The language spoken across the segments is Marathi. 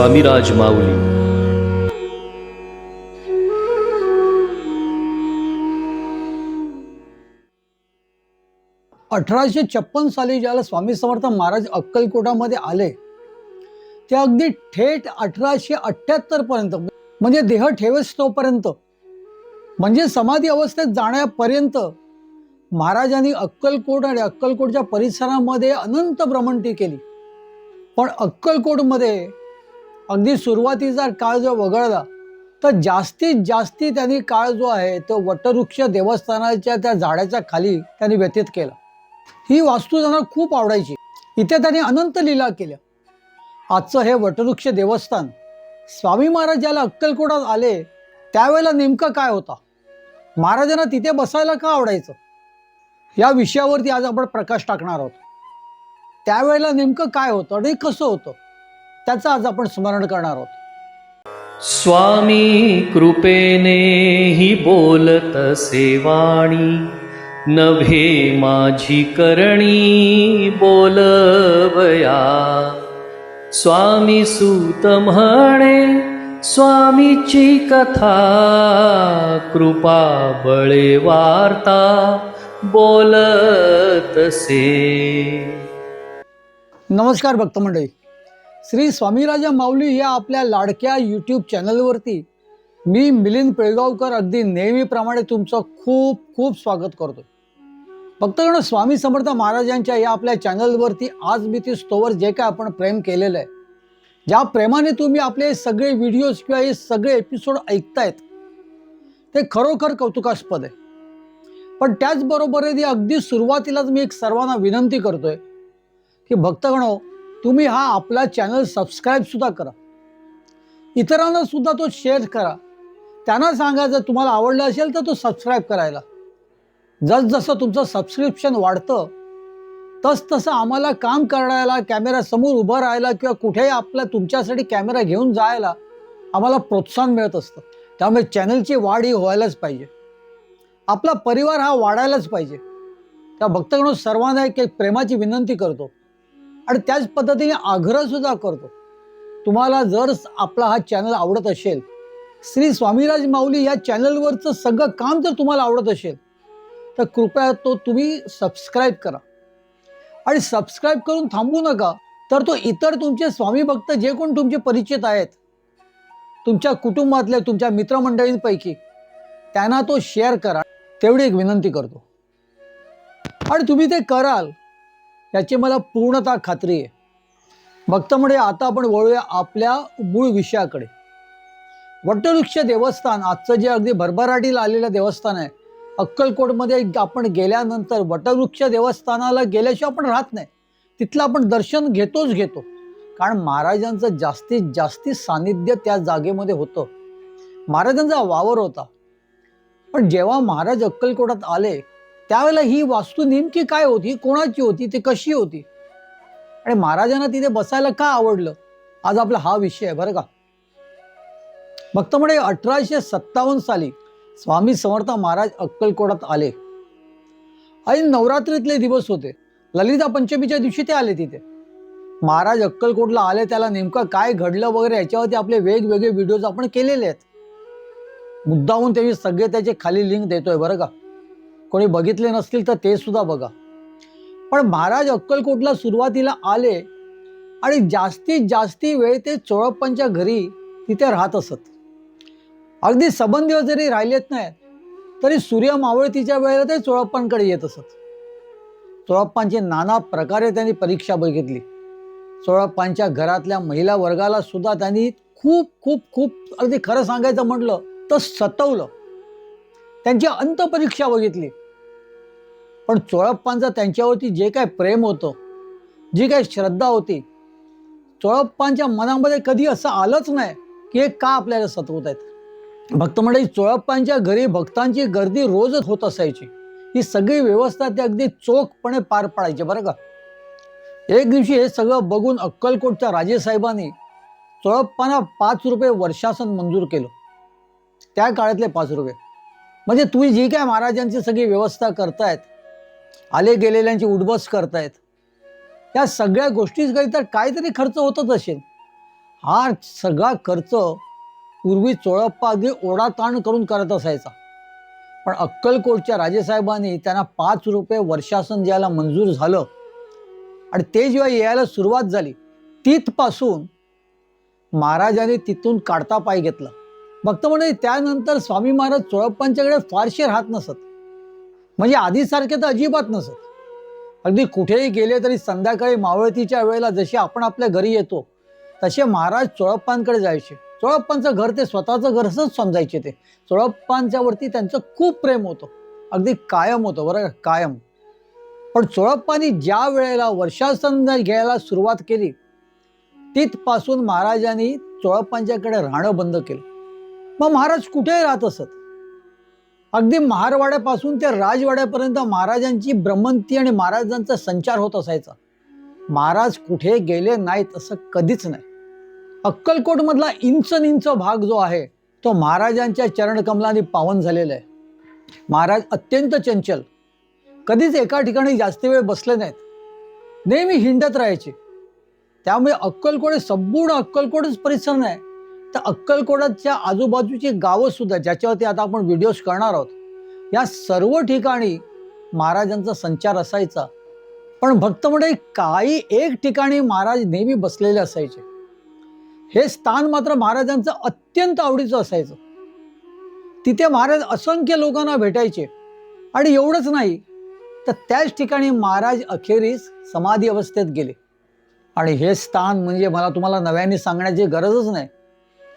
स्वामीराज माऊली अठराशे छप्पन साली ज्याला स्वामी समर्थ महाराज अक्कलकोटामध्ये आले ते अगदी थेट अठराशे अठ्ठ्याहत्तर पर्यंत म्हणजे देह ठेवेस तोपर्यंत म्हणजे समाधी अवस्थेत जाण्यापर्यंत महाराजांनी अक्कलकोट आणि अक्कलकोटच्या परिसरामध्ये अनंत भ्रमंती केली. पण अक्कलकोटमध्ये अगदी सुरुवातीचा काळ जो वगळला तर जास्तीत जास्ती त्यांनी काळ जो आहे तो वटवृक्ष देवस्थानाच्या त्या झाडाच्या खाली त्यांनी व्यतीत केला. ही वास्तू त्यांना खूप आवडायची. इथे त्यांनी अनंत लीला केल्या. आजचं हे वटवृक्ष देवस्थान स्वामी महाराज ज्याला अक्कलकोटात आले त्यावेळेला नेमकं काय होता? महाराजांना तिथे बसायला का आवडायचं? या विषयावरती आज आपण प्रकाश टाकणार आहोत. त्यावेळेला नेमकं काय होतं आणि कसं होतं? त्याचं आज आपण स्मरण करणार आहोत. स्वामी कृपेने ही बोलत सेवाणी नभे माझी करणी बोलवया. स्वामी सूत म्हणे स्वामीची कथा कृपा बळे वार्ता बोलतसे. नमस्कार भक्त मंडळी. श्री स्वामीराजा माऊली या आपल्या लाडक्या यूट्यूब चॅनलवरती मी मिलिंद पिळगावकर अगदी नेहमीप्रमाणे तुमचं खूप खूप स्वागत करतो भक्तगण स्वामी समर्थ महाराजांच्या या आपल्या चॅनलवरती आज मी ती स्तोवर जे काय आपण प्रेम केलेलं आहे ज्या प्रेमाने तुम्ही आपले सगळे व्हिडिओज किंवा हे सगळे एपिसोड ऐकतायत ते खरोखर कौतुकास्पद आहे. पण त्याचबरोबर अगदी सुरुवातीलाच मी एक सर्वांना विनंती करतोय की भक्तगणो तुम्ही हा आपला चॅनल सबस्क्राईबसुद्धा करा. इतरांना सुद्धा तो शेअर करा. त्यांना सांगा जर तुम्हाला आवडलं असेल तर तो सबस्क्राईब करायला. जसजसं तुमचं सबस्क्रिप्शन वाढतं तस तसं आम्हाला काम करायला कॅमेऱ्यासमोर उभं राहायला किंवा कुठेही आपला तुमच्यासाठी कॅमेरा घेऊन जायला आम्हाला प्रोत्साहन मिळत असतं. त्यामुळे चॅनलची वाढ ही व्हायलाच पाहिजे. आपला परिवार हा वाढायलाच पाहिजे. त्या भक्तगण सर्वांना एक प्रेमाची विनंती करतो. आणि त्याच पद्धतीने आग्रहसुद्धा करतो. तुम्हाला जर आपला हा चॅनल आवडत असेल श्री स्वामीराज माऊली या चॅनलवरचं सगळं काम जर तुम्हाला आवडत असेल तर कृपया तो तुम्ही सबस्क्राईब करा. आणि सबस्क्राईब करून थांबू नका तर तो इतर तुमचे स्वामी भक्त जे कोण तुमचे परिचित आहेत तुमच्या कुटुंबातल्या तुमच्या मित्रमंडळींपैकी त्यांना तो शेअर करा. तेवढी एक विनंती करतो. आणि तुम्ही ते कराल याची मला पूर्णतः खात्री आहे. भक्तमुळे आता आपण वळूया आपल्या मूळ विषयाकडे. वटवृक्ष देवस्थान आजचं जे अगदी भरभराटीला आलेलं देवस्थान आहे अक्कलकोटमध्ये आपण गेल्यानंतर वटवृक्ष देवस्थानाला गेल्याशिवाय आपण राहत नाही. तिथलं आपण दर्शन घेतोच घेतो. कारण महाराजांचं जास्तीत जास्ती सानिध्य त्या जागेमध्ये होतं. महाराजांचा वावर होता. पण जेव्हा महाराज अक्कलकोटात आले त्यावेळेला ही वास्तू नेमकी काय होती? कोणाची होती? ती कशी होती? आणि महाराजांना तिथे बसायला का आवडलं? आज आपला हा विषय आहे बरं का? भक्त म्हणे अठराशे सत्तावन्न साली स्वामी समर्थ महाराज अक्कलकोटात आले. आणि नवरात्रीतले दिवस होते. ललिता पंचमीच्या दिवशी ते आले तिथे. महाराज अक्कलकोटला आले त्याला नेमकं काय घडलं वगैरे याच्यावरती आपले वेगवेगळे व्हिडिओज आपण केलेले आहेत. मुद्दाहून ते मी सगळे त्याचे खाली लिंक देतोय बरं का? कोणी बघितले नसतील तर ते सुद्धा बघा. पण महाराज अक्कलकोटला सुरुवातीला आले आणि जास्तीत जास्ती वेळ ते चोळप्पांच्या घरी तिथे राहत असत. अगदी संबंधी जरी राहिलेत नाहीत तरी सूर्य मावळतीच्या वेळेला ते चोळप्पांकडे येत असत. चोळप्पांची नाना प्रकारे त्यांनी परीक्षा बघितली. चोळप्पांच्या घरातल्या महिला वर्गाला सुद्धा त्यांनी खूप खूप खूप अगदी खरं सांगायचं म्हटलं तर सतवलं. त्यांची अंतपरीक्षा बघितली. पण चोळप्पांचं त्यांच्यावरती जे काय प्रेम होतं जी काय श्रद्धा होती चोळप्पांच्या मनामध्ये कधी असं आलंच नाही की हे का आपल्याला सतवत आहेत? भक्त म्हणजे चोळप्पांच्या घरी भक्तांची गर्दी रोजच होत असायची. ही सगळी व्यवस्था ते अगदी चोखपणे पार पाडायचे बरं का? एक दिवशी हे सगळं बघून अक्कलकोटच्या राजेसाहेबांनी चोळप्पांना पाच रुपये वर्षासन मंजूर केलं. त्या काळातले पाच रुपये. म्हणजे तुम्ही जी काय महाराजांची सगळी व्यवस्था करतायत आले गेलेल्यांची उडबस करतायत. या सगळ्या गोष्टीकरिता काहीतरी खर्च होतच असेल. हा सगळा खर्च पूर्वी चोळप्पा अगदी ओढाताण करून करत असायचा. पण अक्कलकोटच्या राजेसाहेबांनी त्यांना पाच रुपये वर्षासन द्यायला मंजूर झालं. आणि ते जेव्हा यायला सुरुवात झाली तिथपासून महाराजांनी तिथून काढता पाय घेतला. भक्त म्हणजे त्यानंतर स्वामी महाराज चोळप्पांच्याकडे फारसे राहत नसत. म्हणजे आधीसारखे तर अजिबात नसत. अगदी कुठेही गेले तरी संध्याकाळी मावळतीच्या वेळेला जसे आपण आपल्या घरी येतो तसे महाराज चोळप्पांकडे जायचे. चोळप्पांचं घर ते स्वतःचं घर असंच समजायचे ते. चोळप्पांच्या वरती त्यांचं खूप प्रेम होतं. अगदी कायम होतं बरं का कायम. पण चोळप्पांनी ज्या वेळेला वर्षासन घ्यायला सुरुवात केली तिथपासून महाराजांनी चोळप्पांच्याकडे राहणं बंद केलं. मग महाराज कुठेही राहत असत. अगदी महारवाड्यापासून ते राजवाड्यापर्यंत महाराजांची भ्रमंती आणि महाराजांचा संचार होत असायचा. महाराज कुठे गेले नाहीत असं कधीच नाही. अक्कलकोटमधला इंच निंच भाग जो आहे तो महाराजांच्या चरणकमलाने पावन झालेला आहे. महाराज अत्यंत चंचल. कधीच एका ठिकाणी जास्त वेळ बसले नाहीत. नेहमी हिंडत राहायचे. त्यामुळे अक्कलकोट हे संपूर्ण अक्कलकोटच परिसर नाही. तर अक्कलकोटाच्या आजूबाजूची गावं सुद्धा ज्याच्यावरती आता आपण व्हिडिओज करणार आहोत या सर्व ठिकाणी महाराजांचा संचार असायचा. पण भक्त म्हणजे काही एक ठिकाणी महाराज नेहमी बसलेले असायचे. हे स्थान मात्र महाराजांचं अत्यंत आवडीचं असायचं. तिथे महाराज असंख्य लोकांना भेटायचे. आणि एवढंच नाही तर त्याच ठिकाणी महाराज अखेरीस समाधी अवस्थेत गेले. आणि हे स्थान म्हणजे मला तुम्हाला नव्याने सांगण्याची गरजच नाही.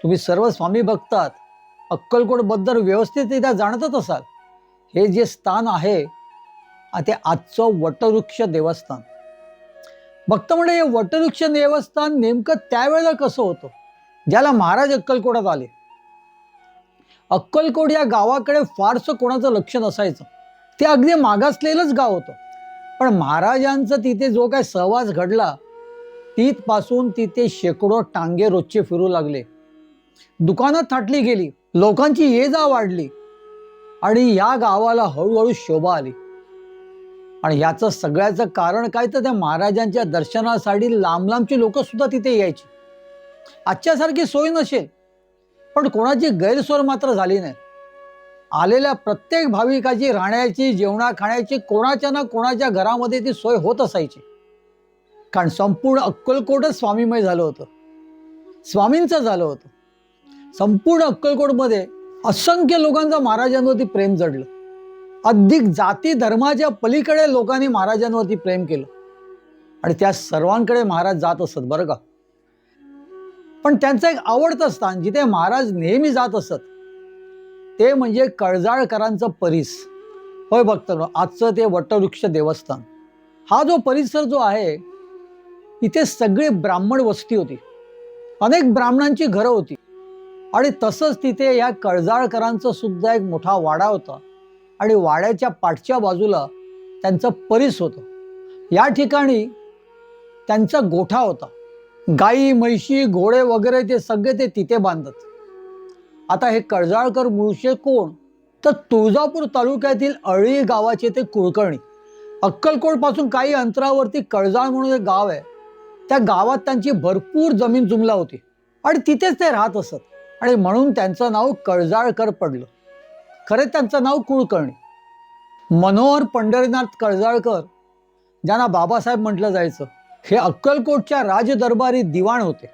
तुम्ही सर्व स्वामी बघतात अक्कलकोटबद्दल व्यवस्थितरित्या जाणतच असाल. हे जे स्थान आहे ते आजचं वटवृक्ष देवस्थान. भक्त म्हणजे हे वटवृक्ष देवस्थान नेमकं त्यावेळेला कसं होतं? ज्याला महाराज अक्कलकोटात आले. अक्कलकोट या गावाकडे फारसं कोणाचं लक्ष नसायचं. ते अगदी मागासलेलंच गाव होतं. पण महाराजांचा तिथे जो काय सहवास घडला तिथपासून तिथे शेकडो टांगे रोजचे फिरू लागले. दुकानात थाटली गेली लोकांची ये जा वाढली आणि या गावाला हळूहळू शोभा आली. आणि याचं सगळ्याचं कारण काय तर त्या महाराजांच्या दर्शनासाठी लांब लांबची लोक सुद्धा तिथे यायची. आजच्यासारखी सोय नसेल पण कोणाची गैरसोय मात्र झाली नाही. आलेल्या प्रत्येक भाविकाची राहण्याची जेवणा खाण्याची कोणाच्या ना कोणाच्या घरामध्ये ती सोय होत असायची. कारण संपूर्ण अक्कलकोटच स्वामीमय झालं होतं. स्वामींचं झालं होतं. संपूर्ण अक्कलकोटमध्ये असंख्य लोकांचं महाराजांवरती प्रेम जडलं अधिक जाती धर्माच्या पलीकडे लोकांनी महाराजांवरती प्रेम केलं. आणि त्या सर्वांकडे महाराज जात असत बरं का? पण त्यांचं एक आवडतं स्थान जिथे महाराज नेहमी जात असत ते म्हणजे कळजाळकरांचं परिस. होय भक्त आजचं ते वटवृक्ष देवस्थान. हा जो परिसर जो आहे इथे सगळी ब्राह्मण वस्ती होती. अनेक ब्राह्मणांची घरं होती. आणि तसंच तिथे या कळजाळकरांचं सुद्धा एक मोठा वाडा होता. आणि वाड्याच्या पाठच्या बाजूला त्यांचं परिस होतं. या ठिकाणी त्यांचा गोठा होता. गाई म्हैशी घोडे वगैरे ते सगळे ते तिथे बांधत. आता हे कळजाळकर मूळचे कोण? तर तुळजापूर तालुक्यातील अळी गावाचे ते कुळकर्णी अक्कलकोटपासून काही अंतरावरती कळजाळ म्हणून एक गाव आहे. त्या गावात त्यांची भरपूर जमीन जुमला होती. आणि तिथेच ते राहत असत. आणि म्हणून त्यांचं नाव कळजाळकर पडलं. खरे त्यांचं नाव कुळकर्णी मनोहर पंढरीनाथ कळजाळकर ज्यांना बाबासाहेब म्हटलं जायचं हे अक्कलकोटच्या राजदरबारी दिवाण होते.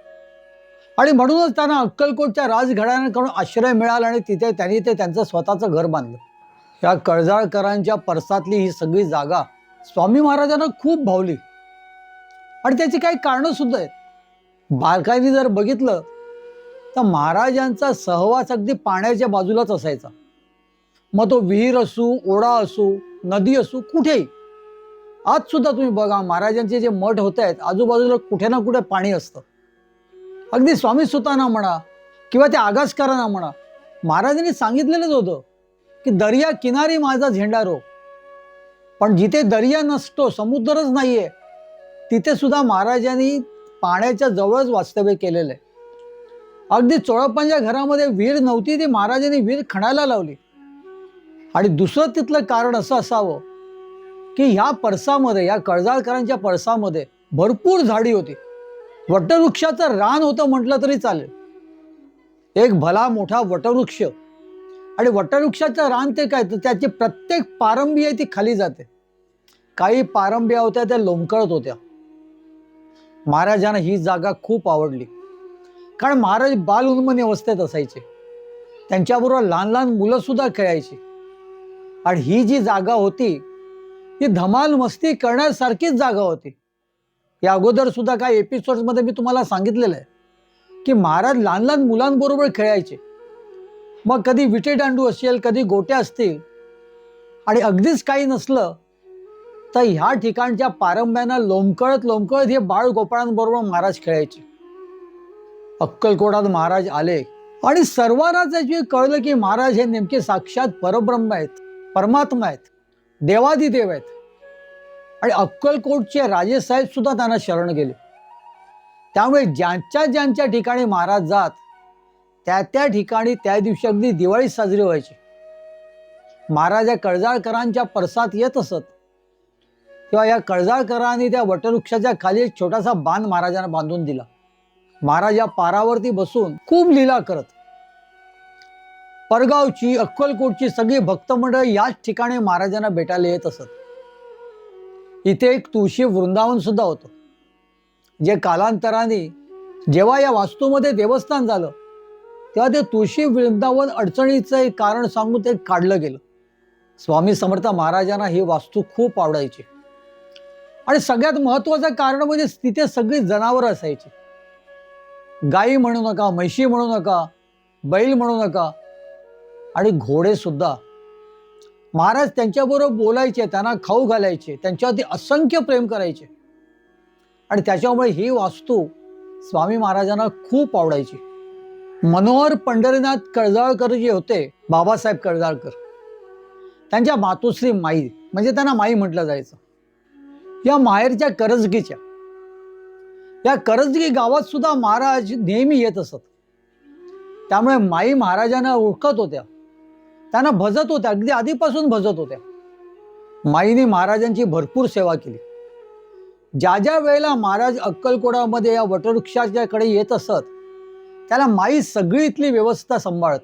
आणि म्हणूनच त्यांना अक्कलकोटच्या राजघराण्याकडून आश्रय मिळाला आणि तिथे त्यांनी ते त्यांचं स्वतःचं घर बांधलं. या कळजाळकरांच्या परसातली ही सगळी जागा स्वामी महाराजांना खूप भावली. आणि त्याची काही कारणं सुद्धा आहेत. बारकाईने जर बघितलं तर महाराजांचा सहवास अगदी पाण्याच्या बाजूलाच असायचा. मग तो विहीर असू ओढा असू नदी असू कुठेही. आज सुद्धा तुम्ही बघा महाराजांचे जे मठ होत आहेत आजूबाजूला कुठे ना कुठे पाणी असतं. अगदी स्वामी सुताना म्हणा किंवा त्या आगासकारांना म्हणा महाराजांनी सांगितलेलंच होतं की दर्या किनारी माझा झेंडा रो. पण जिथे दर्या नसतो समुद्रच नाहीये तिथे सुद्धा महाराजांनी पाण्याच्या जवळच वास्तव्य केलेलं आहे. अगदी चोळप्पांच्या घरामध्ये विहीर नव्हती ती महाराजांनी वीर खणायला लावली. आणि दुसरं तिथलं कारण असं असावं की ह्या परसामध्ये या कळजाळकरांच्या परसामध्ये भरपूर झाडी होती. वटवृक्षाचं रान होतं म्हटलं तरी चालेल. एक भला मोठा वटवृक्ष. आणि वटवृक्षाचं रान ते काय? तर त्याची प्रत्येक पारंबी आहे ती खाली जाते. काही पारंब्या होत्या त्या लोंबकळत होत्या. महाराजांना ही जागा खूप आवडली. कारण महाराज बाल उन्मनी अवस्थेत असायचे. त्यांच्याबरोबर लहान लहान मुलंसुद्धा खेळायची. आणि ही जी जागा होती ती धमाल मस्ती करण्यासारखीच जागा होती. या अगोदर सुद्धा काही एपिसोड्समध्ये मी तुम्हाला सांगितलेलं आहे की महाराज लहान लहान मुलांबरोबर खेळायचे. मग कधी विटे दांडू असेल कधी गोट्या असतील आणि अगदीच काही नसलं तर ह्या ठिकाणच्या पारंब्यांना लोंबकळत लोंबकळत हे बाळ गोपाळांबरोबर महाराज खेळायचे. अक्कलकोटात महाराज आले आणि सर्वांना त्याची कळलं की महाराज हे नेमके साक्षात परब्रह्म आहेत परमात्मा आहेत देवादिदेव आहेत. आणि अक्कलकोटचे राजेसाहेब सुद्धा त्यांना शरण गेले. त्यामुळे ज्यांच्या ज्यांच्या ठिकाणी महाराज जात त्या त्या ठिकाणी त्या दिवशी अगदी दिवाळी साजरी व्हायची. महाराज या कळजाळकरांच्या परसात येत असत. किंवा या कळजाळकरांनी त्या वटवृक्षाच्या खाली एक छोटासा बांध महाराजांना बांधून दिला. महाराज या पारावरती बसून खूप लीला करत. परगावची अक्कलकोटची सगळी भक्त मंडळ याच ठिकाणी महाराजांना भेटायला येत असत. इथे एक तुळशी वृंदावन सुद्धा होतं. जे कालांतराने जेव्हा या वास्तूमध्ये देवस्थान झालं तेव्हा ते तुळशी वृंदावन अडचणीचं एक कारण सांगून ते काढलं गेलं. स्वामी समर्थ महाराजांना ही वास्तू खूप आवडायची. आणि सगळ्यात महत्वाचं कारण म्हणजे तिथे सगळी जनावरं असायची. गाई म्हणू नका म्हैशी म्हणू नका बैल म्हणू नका आणि घोडेसुद्धा महाराज त्यांच्याबरोबर बोलायचे त्यांना खाऊ घालायचे त्यांच्यावरती असंख्य प्रेम करायचे. आणि त्याच्यामुळे ही वास्तू स्वामी महाराजांना खूप आवडायची. मनोहर पंढरीनाथ कळजाळकर जे होते बाबासाहेब कळजाळकर त्यांच्या मातोश्री माई म्हणजे त्यांना माई म्हटलं जायचं. या माहेरच्या करजगीच्या या करजगी गावात सुद्धा महाराज नेहमी येत असत. त्यामुळे माई महाराजांना ओळखत होत्या. त्यांना भजत होत्या अगदी आधीपासून भजत होत्या. माईने महाराजांची भरपूर सेवा केली. ज्या ज्या वेळेला महाराज अक्कलकोडामध्ये या वटवृक्षाच्याकडे येत असत त्याला माई सगळी इथली व्यवस्था सांभाळत.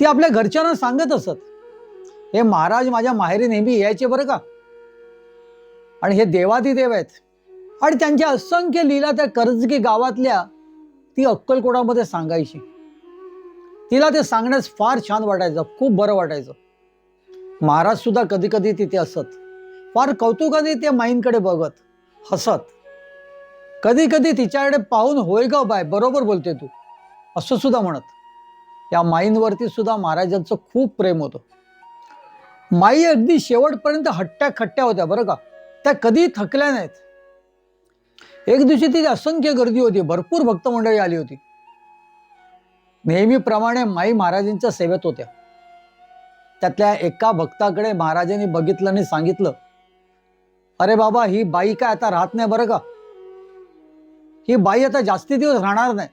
ती आपल्या घरच्यांना सांगत असत हे महाराज माझ्या माहेरी नेहमी यायचे बरं का? आणि हे देवादिदेव आहेत. आणि त्यांच्या असंख्य लीला त्या कर्जगी गावातल्या ती अक्कलकोटामध्ये सांगायची. तिला ते सांगण्यास फार छान वाटायचं खूप बरं वाटायचं. महाराज सुद्धा कधी कधी तिथे असत. फार कौतुकाने त्या माईंकडे बघत हसत. कधी कधी तिच्याकडे पाहून होय ग बाय बरोबर बोलते तू. असं सुद्धा म्हणत. या माईंवरती सुद्धा महाराजांचं खूप प्रेम होतं. माई अगदी शेवटपर्यंत हट्ट्या खट्ट्या होत्या बरं का? त्या कधी थकल्या नाहीत. एक दिवशी तिथे असंख्य गर्दी होती भरपूर भक्त मंडळी आली होती. नेहमीप्रमाणे माई महाराजांच्या सेवेत होत्या. त्यातल्या एका भक्ताकडे महाराजांनी बघितलं आणि सांगितलं अरे बाबा ही बाई काय आता राहत नाही बरं का? ही बाई आता जास्ती दिवस राहणार नाही.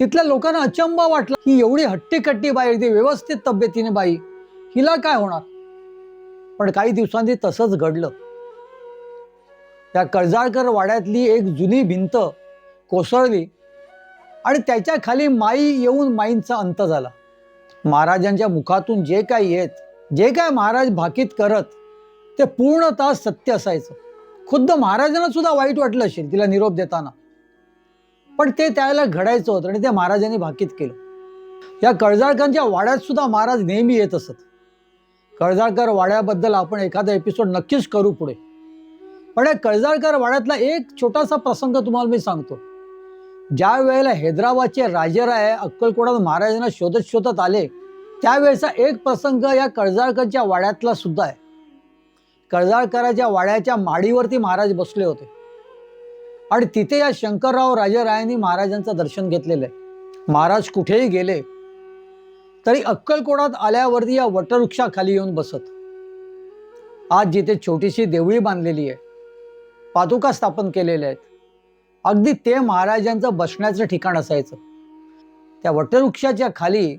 तिथल्या लोकांना अचंबा वाटला की एवढी हट्टीकट्टी बाई अगदी व्यवस्थित तब्येतीने बाई हिला काय होणार? पण काही दिवसांनी तसंच घडलं. त्या कर्जाळकर वाड्यातली एक जुनी भिंत कोसळली आणि त्याच्याखाली माई येऊन माईंचा अंत झाला. महाराजांच्या मुखातून जे काय येत जे काय महाराज भाकीत करत ते पूर्णतः सत्य असायचं. खुद्द महाराजांना सुद्धा वाईट वाटलं असेल तिला निरोप देताना. पण ते त्याला घडायचं होतं आणि ते महाराजांनी भाकीत केलं. या कळजाळकरांच्या वाड्यात सुद्धा महाराज नेहमी येत असत. कळजाळकर वाड्याबद्दल आपण एखादा एपिसोड नक्कीच करू पुढे. पण या कळजाळकर वाड्यातला एक छोटासा प्रसंग तुम्हाला मी सांगतो. ज्या वेळेला हैदराबादचे राजेराय अक्कलकोटात महाराजांना शोधत शोधत आले त्यावेळेचा एक प्रसंग या कळजाळकरच्या वाड्यातला सुद्धा आहे. कळजाळकराच्या वाड्याच्या माडीवरती महाराज बसले होते. आणि तिथे या शंकरराव राजेरायांनी महाराजांचं दर्शन घेतलेलं आहे. महाराज कुठेही गेले तरी अक्कलकोटात आल्यावरती या वटवृक्षाखाली येऊन बसत. आज जिथे छोटीशी देवळी बांधलेली आहे पादुका स्थापन केलेल्या आहेत. अगदी ते महाराजांचं बसण्याचं ठिकाण असायचं. त्या वटवृक्षाच्या खाली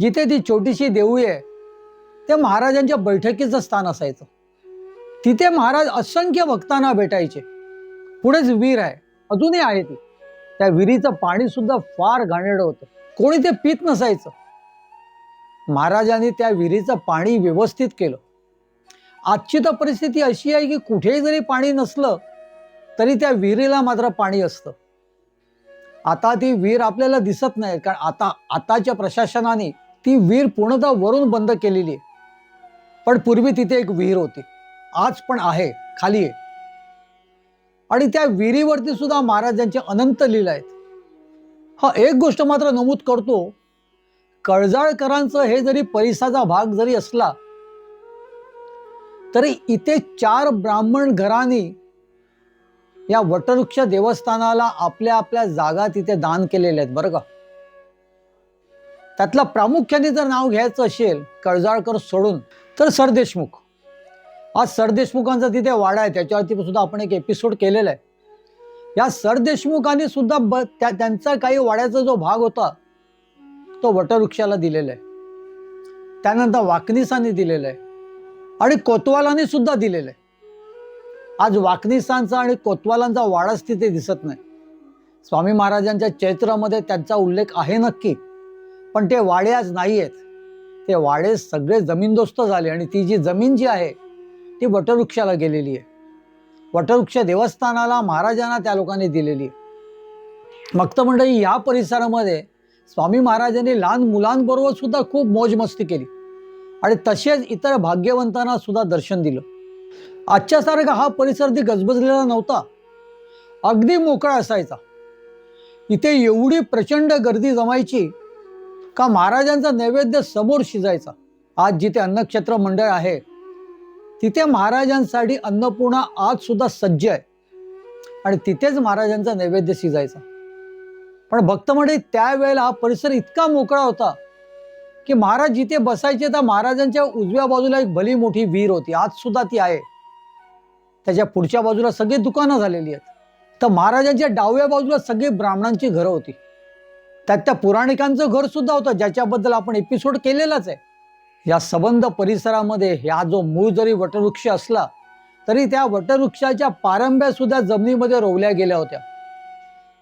जिथे ती छोटीशी देऊळ आहे ते महाराजांच्या बैठकीचं स्थान असायचं. तिथे महाराज असंख्य भक्तांना भेटायचे. पुढेच वीर आहे अजूनही आहे ती. त्या विहिरीचं पाणी सुद्धा फार घाणेरडं होतं. कोणी ते पीत नसायचं. महाराजांनी त्या विहिरीचं पाणी व्यवस्थित केलं. आजची तर परिस्थिती अशी आहे की कुठेही जरी पाणी नसलं तरी त्या विहिरीला मात्र पाणी असतं. आता ती विहीर आपल्याला दिसत नाही कारण आता आताच्या प्रशासनाने ती विहीर पूर्णतः वरून बंद केलेली आहे. पण पूर्वी तिथे एक विहीर होती. आज पण आहे खाली आहे. आणि त्या विहिरीवरती सुद्धा महाराजांचे अनंत लीला आहेत. हा एक गोष्ट मात्र नमूद करतो. कळजाळकरांचं हे जरी परिसाचा भाग जरी असला तरी इथे चार ब्राह्मण घरांनी या वटवृक्ष देवस्थानाला आपल्या आपल्या जागा तिथे दान केलेल्या आहेत बरं का? त्यातला प्रामुख्याने जर नाव घ्यायचं असेल कळजाळकर सोडून तर सरदेशमुख आज सरदेशमुखांचा तिथे वाडा आहे त्याच्यावरती सुद्धा आपण एक एपिसोड केलेला आहे. या सरदेशमुखांनी सुद्धा ब त्या त्यांचा काही वाड्याचा जो भाग होता तो वटवृक्षाला दिलेला आहे. त्यानंतर वाकनिसांनी दिलेला आहे. आणि कोतवालांनी सुद्धा दिलेलं आहे आज वाकनिसांचा आणि कोतवालांचा वाडाच तिथे दिसत नाही. स्वामी महाराजांच्या चैत्रामध्ये त्यांचा उल्लेख आहे नक्की. पण ते वाडे आज नाही आहेत ते वाडे सगळे जमीनदोस्त झाले आणि ती जी जमीन जी आहे ती वटवृक्षाला गेलेली आहे. वटवृक्ष देवस्थानाला महाराजांना त्या लोकांनी दिलेली आहे. भक्त मंडळी या परिसरामध्ये स्वामी महाराजांनी लहान मुलांबरोबर सुद्धा खूप मौज मस्ती केली. आणि तसेच इतर भाग्यवंतांना सुद्धा दर्शन दिलं. आजच्यासारखा हा परिसर ती गजबजलेला नव्हता. अगदी मोकळा असायचा. इथे एवढी प्रचंड गर्दी जमायची का महाराजांचा नैवेद्य समोर शिजायचा. आज जिथे अन्नक्षेत्र मंडळ आहे तिथे महाराजांसाठी अन्नपूर्णा आज सुद्धा सज्ज आहे. आणि तिथेच महाराजांचा नैवेद्य शिजायचा. पण भक्त म्हणजे त्यावेळेला हा परिसर इतका मोकळा होता की महाराज जिथे बसायचे तर महाराजांच्या उजव्या बाजूला एक भली मोठी विहीर होती. आज सुद्धा ती आहे. त्याच्या पुढच्या बाजूला सगळी दुकानं झालेली आहेत. तर महाराजांच्या डाव्या बाजूला सगळी ब्राह्मणांची घरं होती. त्यात त्या पुराणिकांचं घर सुद्धा होतं ज्याच्याबद्दल आपण एपिसोड केलेलाच आहे. या सबंध परिसरामध्ये ह्या जो मूळ जरी वटवृक्ष असला तरी त्या वटवृक्षाच्या पारंब्या सुद्धा जमिनीमध्ये रोवल्या गेल्या होत्या.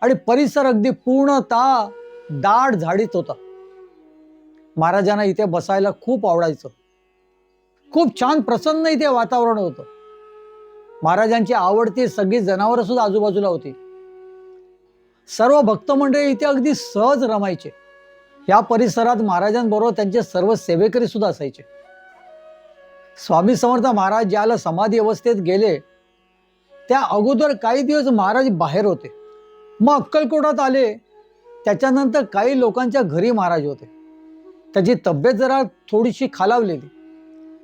आणि परिसर अगदी पूर्णतः दाट झाडीत होता. महाराजांना इथे बसायला खूप आवडायचं. खूप छान प्रसन्न इथे वातावरण होतं. महाराजांची आवडती सगळी जनावरं सुद्धा आजूबाजूला होती. सर्व भक्त मंडळी इथे अगदी सहज रमायचे. या परिसरात महाराजांबरोबर त्यांचे सर्व सेवेकरी सुद्धा असायचे. स्वामी समर्थ महाराज ज्याला समाधी अवस्थेत गेले त्या अगोदर काही दिवस महाराज बाहेर होते. मग अक्कलकोटात आले त्याच्यानंतर काही लोकांच्या घरी महाराज होते. त्याची तब्येत जरा थोडीशी खालावलेली.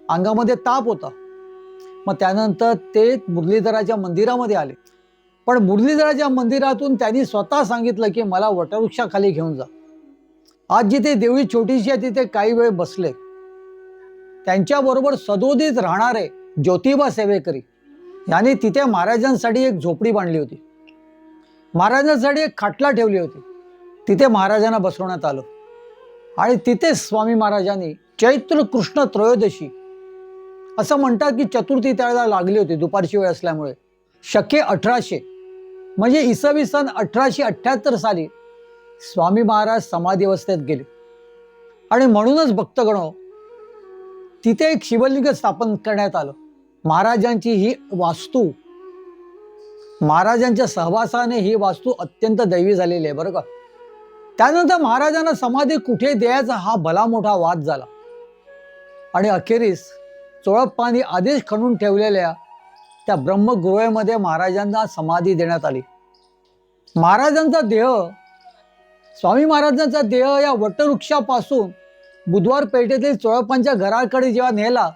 अंगामध्ये ताप होता. मग त्यानंतर ते मुरलीधराच्या मंदिरामध्ये आले. पण मुरलीधराच्या मंदिरातून त्यांनी स्वतः सांगितलं की मला वटवृक्षाखाली घेऊन जा. आज जिथे देवळी छोटीशी आहे तिथे काही वेळ बसले. त्यांच्याबरोबर सदोदित राहणारे ज्योतिबा सेवेकरी यांनी तिथे महाराजांसाठी एक झोपडी बांधली होती. महाराजांसाठी एक खाटला ठेवली होती. तिथे महाराजांना बसवण्यात आलं. आणि तिथेच स्वामी महाराजांनी चैत्र कृष्ण त्रयोदशी असं म्हणतात की चतुर्थी त्यावेळेला लागली होती दुपारची वेळ असल्यामुळे. शके अठराशे म्हणजे इसवी सन अठराशे अठ्ठ्याहत्तर साली स्वामी महाराज समाधी अवस्थेत गेले. आणि म्हणूनच भक्तगण तिथे एक शिवलिंग स्थापन करण्यात आलं. महाराजांची ही वास्तू महाराजांच्या सहवासाने ही वास्तू अत्यंत दैवी झालेली आहे बरं का? त्यानंतर महाराजांना समाधी कुठे द्यायचा हा भला मोठा वाद झाला. आणि अखेरीस चोळप्पांनी आदेश खणून ठेवलेल्या त्या ब्रह्मगृहेमध्ये महाराजांना समाधी देण्यात आली. महाराजांचा देह स्वामी महाराजांचा देह या वटवृक्षापासून बुधवार पेठेतील चोळप्पांच्या घराकडे जेव्हा नेला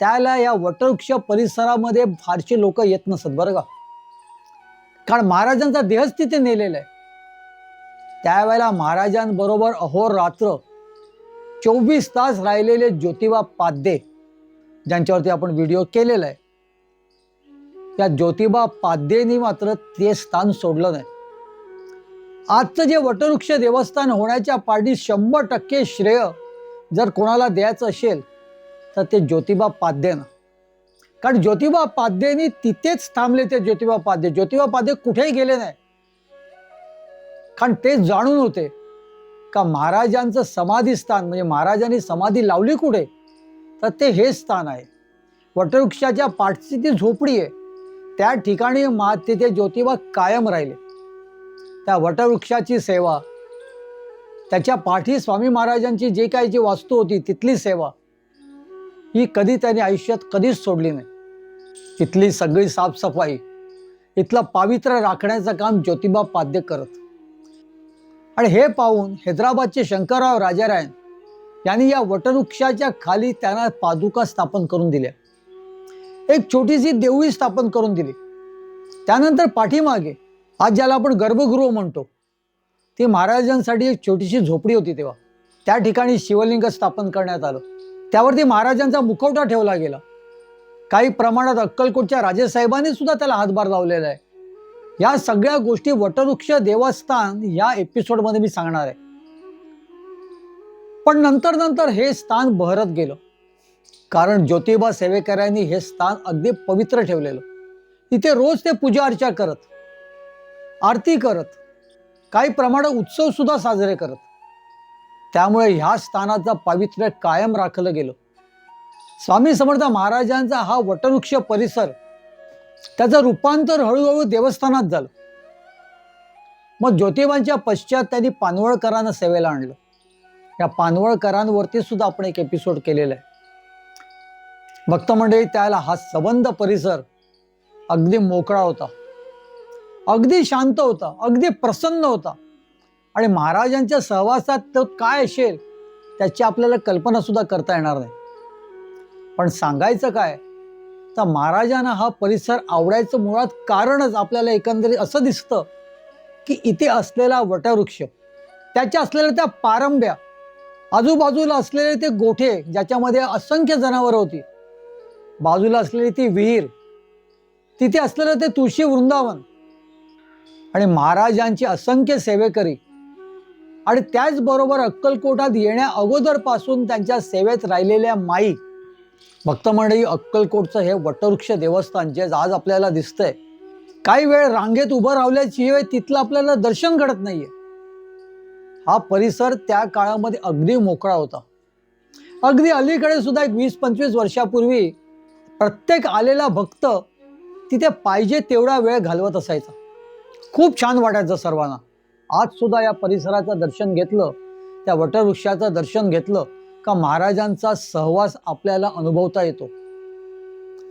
त्याला या वटवृक्ष परिसरामध्ये फारशी लोक येत नसत बरं का? कारण महाराजांचा देहच तिथे नेलेला आहे. त्यावेळेला महाराजांबरोबर अहोरात्र चोवीस तास राहिलेले ज्योतिबा पाद्ये ज्यांच्यावरती आपण व्हिडिओ केलेला आहे. त्या ज्योतिबा पाद्येनी मात्र ते स्थान सोडलं नाही. आजचं जे वटवृक्ष देवस्थान होण्याच्या पाठी शंभर टक्के श्रेय जर कोणाला द्यायचं असेल तर ते ज्योतिबा पाद्येनं कारण ज्योतिबा पाद्येनी तिथेच थांबले ते ज्योतिबा पाद्ये ज्योतिबा पाद्ये कुठेही गेले नाही. कारण ते जाणून होते का महाराजांचं समाधी स्थान म्हणजे महाराजांनी समाधी लावली कुठे? तर ते हे स्थान आहे. वटवृक्षाच्या पाठची ती झोपडी आहे. त्या ठिकाणी मा तिथे ज्योतिबा कायम राहिले. त्या वटवृक्षाची सेवा त्याच्या पाठी स्वामी महाराजांची जे काही जी वास्तू होती तिथली सेवा ही कधी त्याने आयुष्यात कधीच सोडली नाही. तिथली सगळी साफसफाई इथलं पावित्र्य राखण्याचं काम ज्योतिबा पाद्य करत. आणि हे पाहून हैदराबादचे शंकरराव राजारायन यांनी या वटवृक्षाच्या खाली त्यांना पादुका स्थापन करून दिल्या. एक छोटीशी देवळी स्थापन करून दिली. त्यानंतर पाठीमागे आज ज्याला आपण गर्भगृह म्हणतो ती महाराजांसाठी एक छोटीशी झोपडी होती तेव्हा. त्या ठिकाणी शिवलिंग स्थापन करण्यात आलं. त्यावरती महाराजांचा मुखवटा ठेवला गेला. काही प्रमाणात अक्कलकोटच्या राजेसाहेबांनी सुद्धा त्याला हातभार लावलेला आहे. या सगळ्या गोष्टी वटवृक्ष देवस्थान या एपिसोडमध्ये मी सांगणार आहे. पण नंतर नंतर हे स्थान बहरत गेलं. कारण ज्योतिबा सेवेकरांनी हे स्थान अगदी पवित्र ठेवलेलं. तिथे रोज ते पूजा अर्चा करत आरती करत काही प्रमाणात उत्सव सुद्धा साजरे करत. त्यामुळे ह्या स्थानाचं पावित्र्य कायम राखलं गेलं. स्वामी समर्थ महाराजांचा हा वटवृक्ष परिसर त्याचं रूपांतर हळूहळू देवस्थानात झालं. मग ज्योतिबांच्या पश्चात त्यांनी पानवळकरांना सेवेला आणलं. या पानवळकरांवरती सुद्धा आपण एक एपिसोड केलेला आहे. भक्त मंडळी त्याला हा सबंध परिसर अगदी मोकळा होता. अगदी शांत होता अगदी प्रसन्न होता. आणि महाराजांच्या सहवासात तो काय असेल त्याची आपल्याला कल्पना सुद्धा करता येणार नाही. पण सांगायचं काय तर महाराजांना हा परिसर आवडायचं मुळात कारणच आपल्याला एकंदरीत असं दिसतं की इथे असलेला वटवृक्ष त्याच्या असलेल्या त्या पारंब्या आजूबाजूला असलेले ते गोठे ज्याच्यामध्ये असंख्य जनावरं होती बाजूला असलेली ती विहीर तिथे असलेलं ते तुळशी वृंदावन आणि महाराजांची असंख्य सेवेकरी आणि त्याचबरोबर अक्कलकोटात येण्या अगोदरपासून त्यांच्या सेवेत राहिलेल्या माई भक्तमंडळी अक्कलकोटचं हे वटवृक्ष देवस्थान जे आज आपल्याला दिसतंय काही वेळ रांगेत उभं राहिल्याशिवाय तिथलं आपल्याला दर्शन घडत नाहीये. हा परिसर त्या काळामध्ये अगदी मोकळा होता. अगदी अलीकडे सुद्धा एक वीस पंचवीस वर्षापूर्वी प्रत्येक आलेला भक्त तिथे पाहिजे तेवढा वेळ घालवत असायचा. खूप छान वाटायचं सर्वांना. आज सुद्धा या परिसराचं दर्शन घेतलं त्या वटवृक्षाचं दर्शन घेतलं का महाराजांचा सहवास आपल्याला अनुभवता येतो?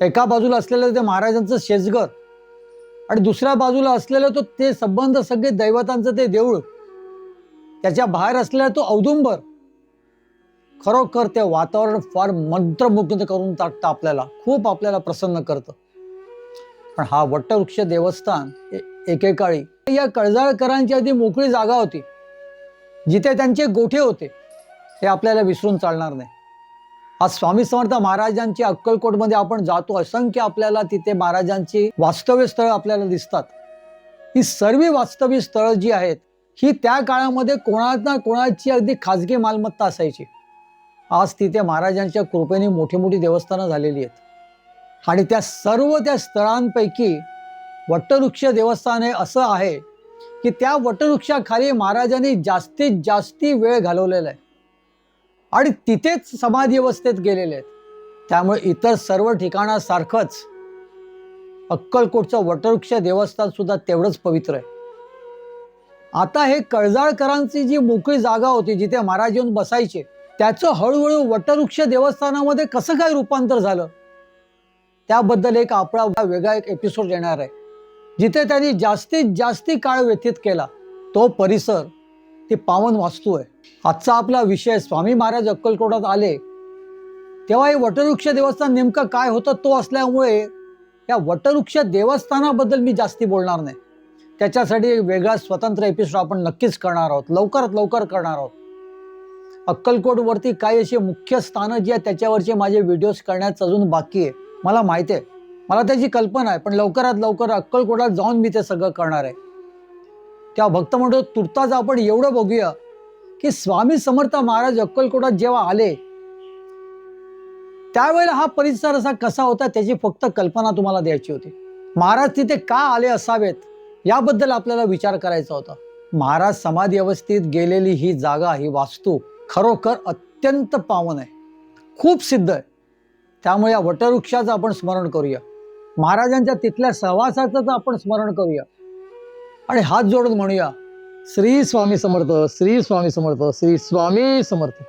एका बाजूला असलेलं ते महाराजांचं शेजगर आणि दुसऱ्या बाजूला असलेलं तो ते संबंध सगळे दैवतांचं ते देऊळ. त्याच्या बाहेर असलेला तो औदुंबर. खरोखर ते वातावरण फार मंत्रमुग्ध करून टाकतं आपल्याला खूप आपल्याला प्रसन्न करतं. पण हा वटवृक्ष देवस्थान एकेकाळी या कळजाळकरांची आधी मोकळी जागा होती जिथे त्यांचे गोठे होते. हे आपल्याला विसरून चालणार नाही. आज स्वामी समर्थ महाराजांची अक्कलकोटमध्ये आपण जातो असंख्य आपल्याला तिथे महाराजांची वास्तव्य स्थळं आपल्याला दिसतात. ही सर्व वास्तव्य स्थळं जी आहेत ही त्या काळामध्ये कोणाला कोणाची अगदी खाजगी मालमत्ता असायची. आज तिथे महाराजांच्या कृपेने मोठी मोठी देवस्थानं झालेली आहेत. आणि त्या सर्व त्या स्थळांपैकी वटवृक्ष देवस्थान हे असं आहे की त्या वटवृक्षाखाली महाराजांनी जास्तीत जास्ती वेळ घालवलेला आहे. आणि तिथेच समाधी अवस्थेत गेलेले आहेत. त्यामुळे इतर सर्व ठिकाणासारखंच अक्कलकोटचं वटवृक्ष देवस्थान सुद्धा तेवढंच पवित्र आहे. आता हे कळजाळकरांची जी मोकळी जागा होती जिथे महाराज येऊन बसायचे त्याचं हळूहळू वटवृक्ष देवस्थानामध्ये कसं काय रूपांतर झालं? त्याबद्दल एक आपला वेगळा एक एपिसोड येणार आहे. जिथे त्यांनी जास्तीत जास्ती काळ व्यतीत केला तो परिसर ती पावन वास्तू आहे. आजचा आपला विषय स्वामी महाराज अक्कलकोटात आले. तेव्हा हे वटवृक्ष देवस्थान नेमकं काय होतं तो असल्यामुळे या वटवृक्ष देवस्थानाबद्दल मी जास्ती बोलणार नाही. त्याच्यासाठी एक वेगळा स्वतंत्र एपिसोड आपण नक्कीच करणार आहोत. लवकरात लवकर करणार आहोत. अक्कलकोटवरती काही अशी मुख्य स्थानं जी आहेत त्याच्यावरचे माझे व्हिडिओज करण्याचं अजून बाकी आहे. मला माहिती आहे. मला त्याची कल्पना आहे पण लवकरात लवकर अक्कलकोटात जाऊन मी ते सगळं करणार आहे. तेव्हा भक्त म्हणतो तुर्ताच आपण एवढं बघूया की स्वामी समर्थ महाराज अक्कलकोटात जेव्हा आले त्यावेळेला हा परिसर असा कसा होता त्याची फक्त कल्पना तुम्हाला द्यायची होती. महाराज तिथे का आले असावेत याबद्दल आपल्याला विचार करायचा होता. महाराज समाधी अवस्थेत गेलेली ही जागा ही वास्तू खरोखर अत्यंत पावन आहे. खूप सिद्ध आहे. त्यामुळे या वटवृक्षाचं आपण स्मरण करूया. महाराजांच्या तिथल्या सहवासाचं आपण स्मरण करूया. आणि हात जोडून म्हणूया श्री स्वामी समर्थ श्री स्वामी समर्थ श्री स्वामी समर्थ.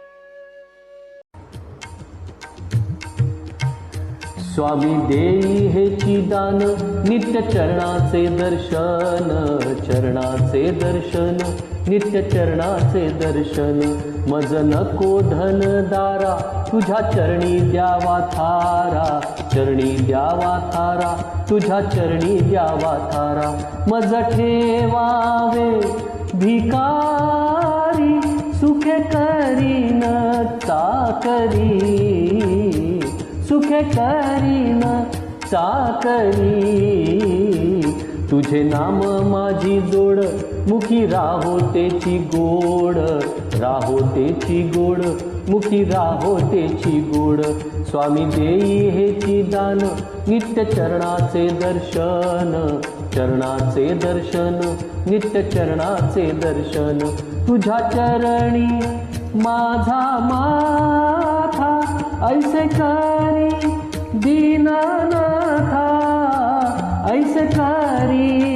स्वामी देई हे दान नित्य चरणाचे दर्शन चरणाचे दर्शन नित्य चरणाचे दर्शन. मज नको धन दारा तुझ्या चरणी द्यावा थारा. चरणी द्यावा थारा तुझ्या चरणी द्यावा थारा. मज ठेवावे भिकारी सुखे करीन चाकरी. सुखे करीन चाकरी. तुझे नाम माझी जोड मुखी राहो त्याची गोड. राहो तेची गोड मुखी राहो तेची गोड. स्वामी देई हेची दान नित्य चरणाचे दर्शन. चरणाचे दर्शन नित्य चरणाचे दर्शन. तुझ्या चरणी माझा माथा ऐसे करी दीनानाथा. ऐसे करी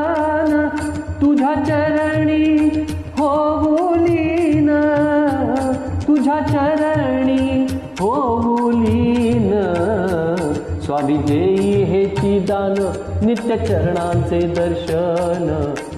तुझ्या चरणी होऊलीन तुझ्या चरणी होऊलीन स्वामी देई हे दान नित्य चरणांचे दर्शन.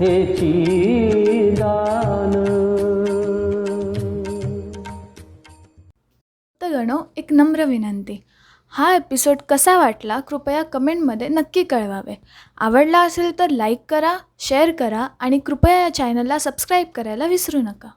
हेची दान. तर गणो एक नम्र विनंती. हा एपिसोड कसा वाटला कृपया कमेंटमध्ये नक्की कळवावे. आवडला असेल तर लाईक करा शेअर करा आणि कृपया या चॅनलला सबस्क्राईब करायला विसरू नका.